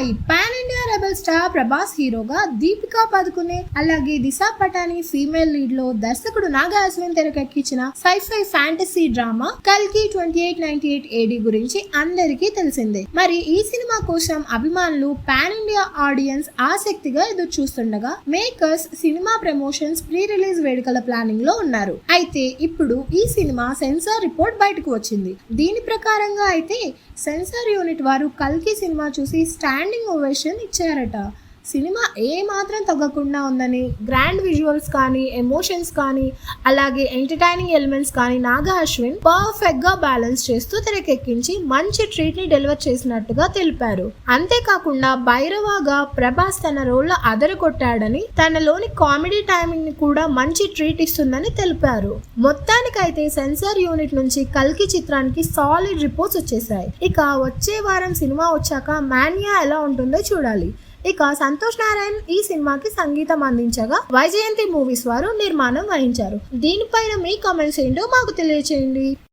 Hi pan India rebel star Prabhas హీరోగా దీపికా పదుకునే అలాగే Disha Patani female లీడ్లో దర్శకుడు నాగా అశ్విన్ తెరకెక్కించిన సైఫై ఫ్యాంటసీ డ్రామా కల్కి twenty eight ninety eight AD గురించి అందరికీ తెలిసిందే. మరి ఈ సినిమా కోసం అభిమానులు పాన్ ఇండియా ఆడియన్స్ ఆసక్తిగా ఎదురు చూస్తుండగా makers cinema promotions pre release వేడుకల ప్లానింగ్లో ఉన్నారు. అయితే ఇప్పుడు ఈ సినిమా సెన్సార్ రిపోర్ట్ బయటకు వచ్చింది. దీని ప్రకారంగా అయితే సెన్సార్ యూనిట్ వారు కల్కి సినిమా చూసి స్టాండింగ్ ఓవేషన్ ఇచ్చారు. അയച്ചു సినిమా ఏ మాత్రం తగ్గకుండా ఉందని గ్రాండ్ విజువల్స్ కానీ ఎమోషన్స్ కానీ అలాగే ఎంటర్టైనింగ్ ఎలిమెంట్స్ కానీ నాగా అశ్విన్ పర్ఫెక్ట్గా బ్యాలెన్స్ చేస్తూ తెరకెక్కించి మంచి ట్రీట్ని డెలివర్ చేసినట్టుగా తెలిపారు. అంతేకాకుండా భైరవాగా ప్రభాస్ తన రోల్లో అదరగొట్టాడని తనలోని కామెడీ టైమింగ్ని కూడా మంచి ట్రీట్ ఇస్తుందని తెలిపారు. మొత్తానికైతే సెన్సార్ యూనిట్ నుంచి కల్కి చిత్రానికి సాలిడ్ రిపోర్ట్స్ వచ్చేసాయి ఇక వచ్చే వారం సినిమా వచ్చాక మాన్యా ఎలా ఉంటుందో చూడాలి. ఇక సంతోష్ నారాయణ్ ఈ సినిమాకి సంగీతం అందించగా వైజయంతి మూవీస్ వారు నిర్మాణం వహించారు. దీనిపైన మీ కామెంట్స్ ఏంటో మాకు తెలియచేయండి.